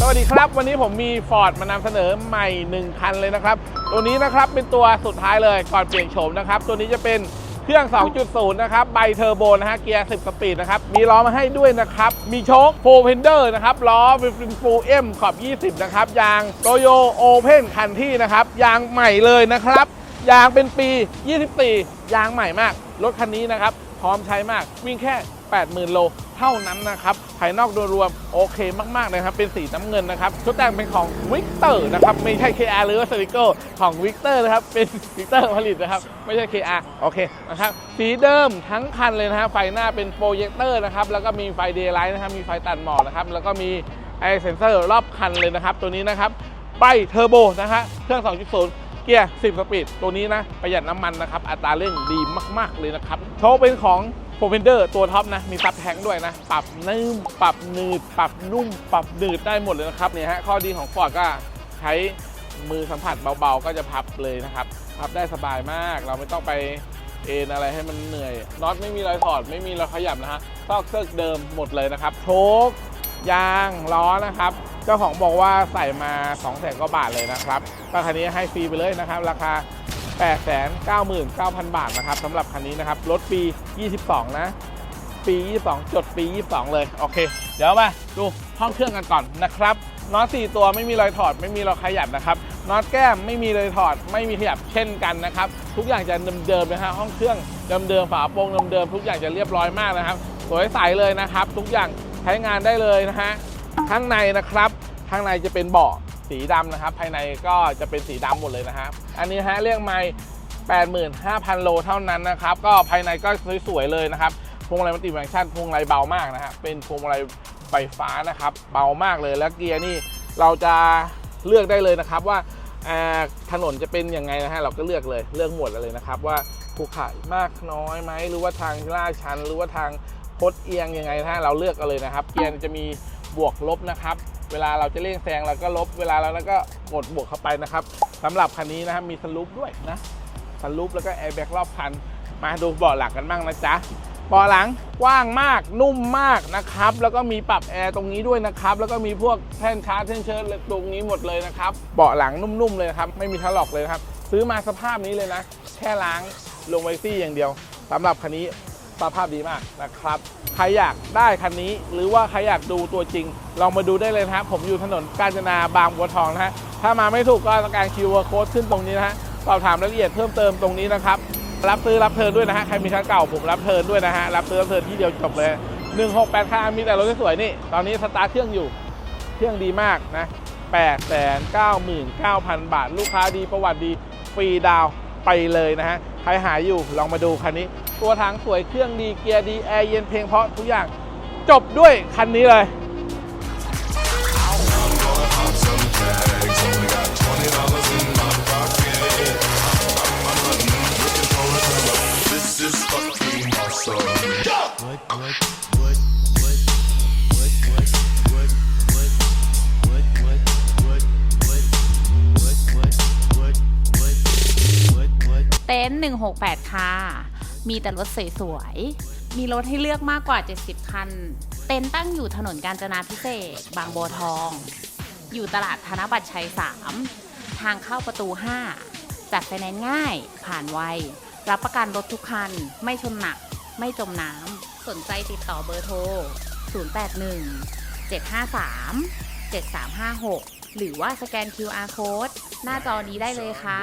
สวัสดีครับ วันนี้ผมมีฟอร์ดมานำเสนอใหม่ 1 คันเลยนะครับ ตัวนี้นะครับเป็นตัวสุดท้ายเลยก่อนเปลี่ยนโฉมนะครับ ตัวนี้จะเป็นเครื่อง 2.0 นะครับ ใบเทอร์โบนะฮะ เกียร์ 10 สปีดนะครับ มีล้อมาให้ด้วยนะครับ มีโชคโฟมเพนเดอร์นะครับ ล้อวิเป็นฟูเอ็มขอบ 20 นะครับ ยางโตโยโอเพนคันที่นะครับ ยางใหม่เลยนะครับ ยางเป็นปี 24 ยางใหม่มาก รถคันนี้นะครับ พร้อมใช้มากวิ่งแค่ 80,000 โลเท่านั้นนะครับ ภายนอกโดยรวมโอเคมากๆเลยครับ เป็นสีน้ำเงินนะครับ ชุดแต่งเป็นของวิกเตอร์นะครับ ไม่ใช่ KR หรือว่าสติโก้ของวิกเตอร์นะครับ เป็นวิกเตอร์ผลิตนะครับ ไม่ใช่ KR โอเคนะครับ สีเดิมทั้งคันเลยนะฮะไฟหน้าเป็นโปรเจคเตอร์นะครับ แล้วก็มีไฟเดย์ไลท์นะครับ มีไฟตัดหมอกนะครับ แล้วก็มีไอเซนเซอร์รอบคันเลยนะครับ ตัวนี้นะครับไบเทอร์โบนะฮะ เครื่อง 2.0 เกียร์ 10 สปีด ตัวนี้นะประหยัดน้ำมันนะครับ อัตราเร่งดีมากๆเลยนะครับโชว์เป็นของโฟเ e นเดอร์ตัวท็อปนะ มีซับแทงด้วยนะ ปรับนุ่ม ปรับหนืด ปรับนุ่ม ปรับหนืดได้หมดเลยนะครับเนี่ยฮะข้อดีของ Ford ก็ใช้มือสัมผัสเบาๆ ก็จะพับเลยนะครับ พับได้สบายมาก เราไม่ต้องไปเอ็นอะไรให้มันเหนื่อย น็อตไม่มีรอยถอด ไม่มีรอยขยับนะฮะซอกเซิกเดิมหมดเลยนะครับ โชคยางล้อนะครับ เจ้าของบอกว่าใส่มา2 0 0 0 0 0กว่าบาทเลยนะครับก็คันนี้ให้ฟรีไปเลยนะครับ ราคา 899,000 บาทนะครับสำหรับคันนี้นะครับรถปี 22 นะ ปี 22 จดปี 22 เลย โอเค เดี๋ยวมาดูห้องเครื่องกันก่อนนะครับน็อต4ตัวไม่มีรอยถอด ไม่มีรอยขยับนะครับน็อตแก้มไม่มีรอยถอด ไม่มีขยับเช่นกันนะครับ ทุกอย่างจะเดิมๆนะฮะห้องเครื่องเดิมๆฝาโปร่งเดิมๆทุกอย่างจะเรียบร้อยมากนะครับ สวยใสเลยนะครับ ทุกอย่างใช้งานได้เลยนะฮะ ข้างในนะครับข้างในจะเป็นเบาะสีดำนะครับ ภายในก็จะเป็นสีดำหมดเลยนะฮะอันนี้ฮะเรียกไมค์85,000 โลเท่านั้นนะครับ ก็ภายในก็สวยๆเลยนะครับพวงมาลัยมัลติฟังก์ชันพวงมาลัยเบามากนะฮะเป็นพวงมาลัยไฟฟ้านะครับ เบามากเลยแล้วเกียร์นี่เราจะเลือกได้เลยนะครับว่าอ่าถนนจะเป็นยังไงนะฮะเราก็เลือกเลยเลือกหมวดเลยนะครับว่าภูเขามากน้อยไหมหรือว่าทางลาดชัน หรือว่าทางคดเอียงยังไงนะฮะเราเลือกเอาเลยนะครับ เกียร์จะมี บวกลบนะครับ เวลาเราจะเร่งแซงเราก็ลบ เวลาเราแล้วก็กดบวกเข้าไปนะครับสำหรับคันนี้นะครับมีสลูปด้วยนะสลูปแล้วก็แอร์แบ็กรอบคัน มาดูเบาะหลังกันบ้างนะจ๊ะเบาะหลังกว้างมากนุ่มมากนะครับ แล้วก็มีปรับแอร์ตรงนี้ด้วยนะครับ แล้วก็มีพวกแท่นชาร์จแท่นเชิญตรงนี้หมดเลยนะครับ เบาะหลังนุ่มๆเลยครับ ไม่มีทะลอกเลยครับ ซื้อมาสภาพนี้เลยนะ แค่ล้างลงไวซี่อย่างเดียวสำหรับคันนี้ สภาพดีมากนะครับ ใครอยากได้คันนี้ หรือว่าใครอยากดูตัวจริง ลองมาดูได้เลยนะครับผมอยู่ถนนกาญจนาบางบัวทองนะฮะถ้ามาไม่ถูกก็สแกน QR code ขึ้นตรงนี้นะฮะสอบถามรายละเอียดเพิ่มเติมตรงนี้นะครับรับซื้อรับเทิร์นด้วยนะฮะใครมีคันเก่าผมรับเทิร์นด้วยนะฮะรับซื้อรับเทิร์นที่เดียวจบเลย168ค่ามีแต่รถสวยนี่ตอนนี้สตาร์ทเครื่องอยู่เครื่องดีมากนะ899,000 บาท ลูกค้าดีประวัติดีฟรีดาวไปเลยนะฮะ ใครหาอยู่ลองมาดูคันนี้ ตัวถังสวยเครื่องดีเกียร์ดีแอร์เย็นเพลงเพราะทุกอย่างจบด้วยคันนี้เลย เต็นท์168 ค่ะ มีแต่รถสวยๆ มีรถให้เลือกมากกว่า 70 คัน เต็นตั้งอยู่ถนนกาญจนาพิเศษ บางบัวทอง อยู่ตลาดธนบัตรชัย 3 ทางเข้าประตู 5 จัดไฟแนนซ์ง่าย ผ่านไว รับประกันรถทุกคัน ไม่ชนหนัก ไม่จมน้ำ สนใจติดต่อเบอร์โทร 081 753 7356 หรือว่าสแกน QR code หน้าจอนี้ได้เลยค่ะ